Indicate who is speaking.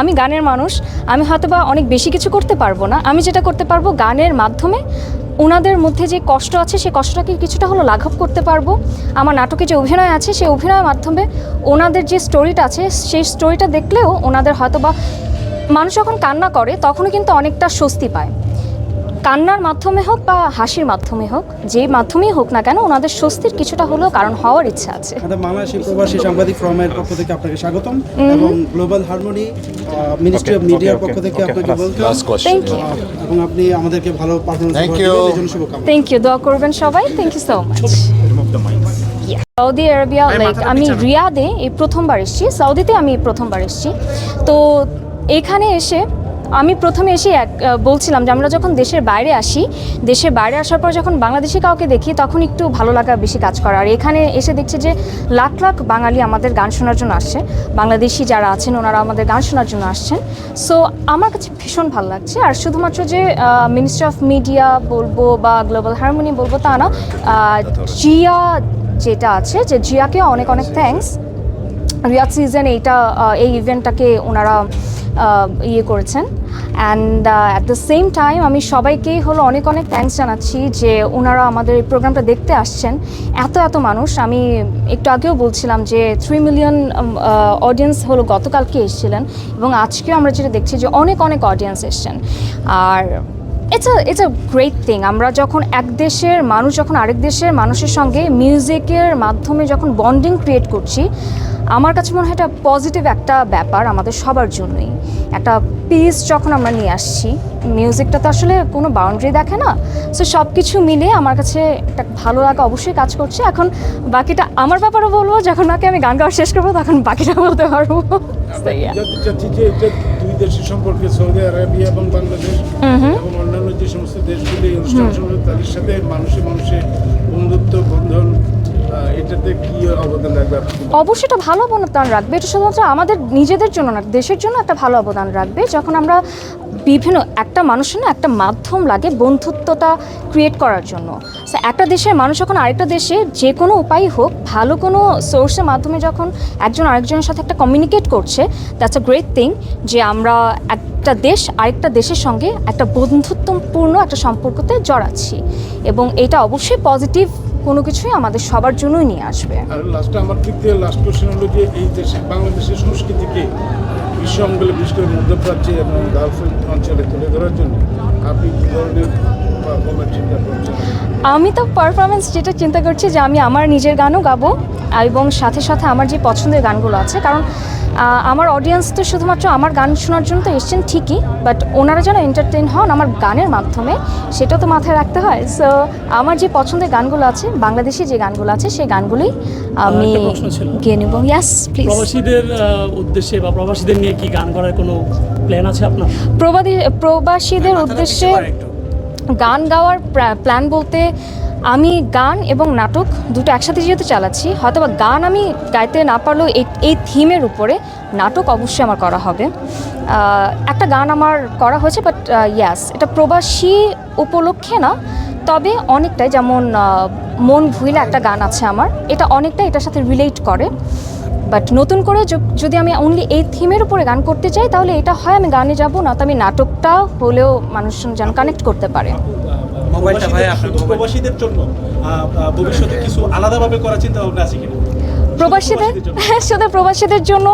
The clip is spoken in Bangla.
Speaker 1: আমি গানের মানুষ, আমি হয়তো বা অনেক বেশি কিছু করতে পারব না। আমি যেটা করতে পারব গানের মাধ্যমে ওনাদের মধ্যে যে কষ্ট আছে সেই কষ্টটাকে কিছুটা হলো লাঘব করতে পারব। আমার নাটকে যে অভিনয় আছে সেই অভিনয়ের মাধ্যমে ওনাদের যে স্টোরিটা আছে, সেই স্টোরিটা দেখলেও ওনাদের হয়তো বা মানুষ যখন কান্না করে তখনও কিন্তু অনেকটা স্বস্তি পায়। কান্নার মাধ্যমে হোক বা হাসির মাধ্যমে হোক যে মাধ্যমেই হোক না কেন ওনাদের স্বস্তির কিছুটা হলেও কারণ হওয়ার ইচ্ছা আছে।
Speaker 2: বাংলাদেশি প্রবাসী সাংবাদিক ফ্রমের পক্ষ থেকে আপনাকে স্বাগতম এবং গ্লোবাল হারমোনি মিনিস্ট্রি অফ মিডিয়ার পক্ষ থেকে আপনাকে
Speaker 1: থ্যাংক ইউ
Speaker 2: এবং আপনি আমাদেরকে ভালো জন্য শুভকামনা।
Speaker 1: থ্যাংক ইউ দোয়া করবেন সবাই. Thank you so much Saudi Arabia like আমি রিয়াদে এই প্রথমবার এসেছি। সৌদিতে আমি এই প্রথমবার এসেছি। তো এখানে এসে আমি প্রথমে এসে এক বলছিলাম যে আমরা যখন দেশের বাইরে আসি দেশের বাইরে আসার পর যখন বাংলাদেশি কাউকে দেখি তখন একটু ভালো লাগা বেশি কাজ করে। আর এখানে এসে দেখছি যে লাখ লাখ বাঙালি আমাদের গান শোনার জন্য আসছে। বাংলাদেশি যারা আছেন ওনারা আমাদের গান শোনার জন্য আসছেন। সো আমার কাছে ভীষণ ভালো লাগছে। আর শুধুমাত্র যে মিনিস্ট্রি অফ মিডিয়া বলব বা গ্লোবাল হারমোনি বলব তা না জিয়া যেটা আছে যে জিয়াকেও অনেক অনেক থ্যাঙ্কস রিয়াদ সিজন এইটা এই ইভেন্টটাকে ওনারা ইয়ে করেছেন। And at the same time আমি সবাইকেই হলো অনেক অনেক থ্যাঙ্কস জানাচ্ছি যে ওনারা আমাদের এই প্রোগ্রামটা দেখতে আসছেন। এত এত মানুষ। আমি একটু আগেও বলছিলাম যে থ্রি মিলিয়ন অডিয়েন্স হলো গতকালকে এসেছিলেন এবং আজকেও আমরা যেটা দেখছি যে অনেক অনেক অডিয়েন্স এসছেন। আর it's a it's a great thing আমরা যখন এক দেশের মানুষ, যখন আরেক দেশের মানুষের সঙ্গে মিউজিকের মাধ্যমে যখন বন্ডিং ক্রিয়েট করছি আমার কাছে মনে হয় এটা পজিটিভ একটা ব্যাপার আমাদের সবার জন্যই। একটা পিস যখন আমরা নিয়ে আসছি মিউজিকটা তো আসলে কোনো বাউন্ডারি দেখে না। সো সব কিছু মিলে আমার কাছে একটা ভালো লাগা অবশ্যই কাজ করছে। এখন বাকিটা আমার ব্যাপারে বলব যখন নাকি আমি গান গাওয়া শেষ করব তখন বাকিটা বলতে পারব।
Speaker 3: দুই দেশের সম্পর্কে সৌদি আরবিয়া এবং বাংলাদেশ এবং অন্যান্য যে সমস্ত দেশগুলি অনুষ্ঠান তাদের সাথে মানুষে মানুষে বন্ধুত্ব বন্ধন এটাতে কি অবদান রাখবে
Speaker 1: অবশ্যই এটা ভালো অবদান রাখবে। এটা শুধুমাত্র আমাদের নিজেদের জন্য না, দেশের জন্য একটা ভালো অবদান রাখবে। যখন আমরা বিভিন্ন, একটা মানুষের না একটা মাধ্যম লাগে বন্ধুত্বটা ক্রিয়েট করার জন্য। একটা দেশের মানুষ যখন আরেকটা দেশে যে কোনো উপায় হোক, ভালো কোনো সোর্সের মাধ্যমে যখন একজন আরেকজনের সাথে একটা কমিউনিকেট করছে দ্যাটস আ গ্রেট থিং যে আমরা একটা দেশ, আরেকটা দেশের সঙ্গে একটা বন্ধুত্বপূর্ণ একটা সম্পর্কতে জড়াচ্ছি। এবং এটা অবশ্যই পজিটিভ কোনো কিছুই আমাদের সবার জন্যই নিয়ে আসবে।
Speaker 3: আর লাস্ট আমার দিক থেকে লাস্ট কোশ্চেন হলো যে এই দেশে বাংলাদেশের সংস্কৃতিকে বিশ্ব অঙ্গলে বিশেষ করে মধ্যপ্রাচ্যে এবং গার্লফ্রেন্ড অঞ্চলে তুলে ধরার জন্য আপনি কী ধরনের পারফরমেন্স চিন্তা করছেন?
Speaker 1: আমি তো পারফরমেন্স যেটা চিন্তা করছি যে আমি আমার নিজের গানও গাবো এবং সাথে সাথে আমার যে পছন্দের গানগুলো আছে কারণ আমার অডিয়েন্স তো শুধুমাত্র আমার গান শোনার জন্য তো এসছেন ঠিকই বাট ওনারা যেন এন্টারটেইন হন আমার গানের মাধ্যমে সেটা তো মাথায় রাখতে হয়। সো আমার যে পছন্দের গানগুলো আছে বাংলাদেশি যে গানগুলো আছে সেই গানগুলোই আমি। গেয়ে নেব। ইয়াস প্লিজ
Speaker 4: প্রবাসীদের উদ্দেশ্যে বা প্রবাসীদের নিয়ে কি গান করার কোনো প্ল্যান আছে আপনার?
Speaker 1: প্রবাদী প্রবাসীদের উদ্দেশ্যে গান গাওয়ার প্ল্যান বলতে আমি গান এবং নাটক দুটো একসাথে যেহেতু চালাচ্ছি হয়তো বা গান আমি গাইতে না পারলেও এই থিমের উপরে নাটক অবশ্যই আমার করা হবে। একটা গান আমার করা হয়েছে বাট ইয়াস এটা প্রবাসী উপলক্ষে না, তবে অনেকটাই যেমন মন ভুইলে একটা গান আছে আমার, এটা অনেকটা এটার সাথে রিলেট করে। বাট নতুন করে যদি আমি অনলি এই থিমের উপরে গান করতে চাই, তাহলে এটা হয় আমি গানে যাব, না তো আমি নাটকটা হলেও মানুষজন যেন কানেক্ট করতে পারে।
Speaker 2: মোবাইলটা ভাই আপনার
Speaker 5: প্রবাসীদের জন্য ভবিষ্যতে কিছু আলাদাভাবে করার চিন্তা ভাবনা আছে কিনা?
Speaker 1: প্রবাসীদের?
Speaker 5: প্রবাসীদের
Speaker 1: শুধু প্রবাসীদের জন্য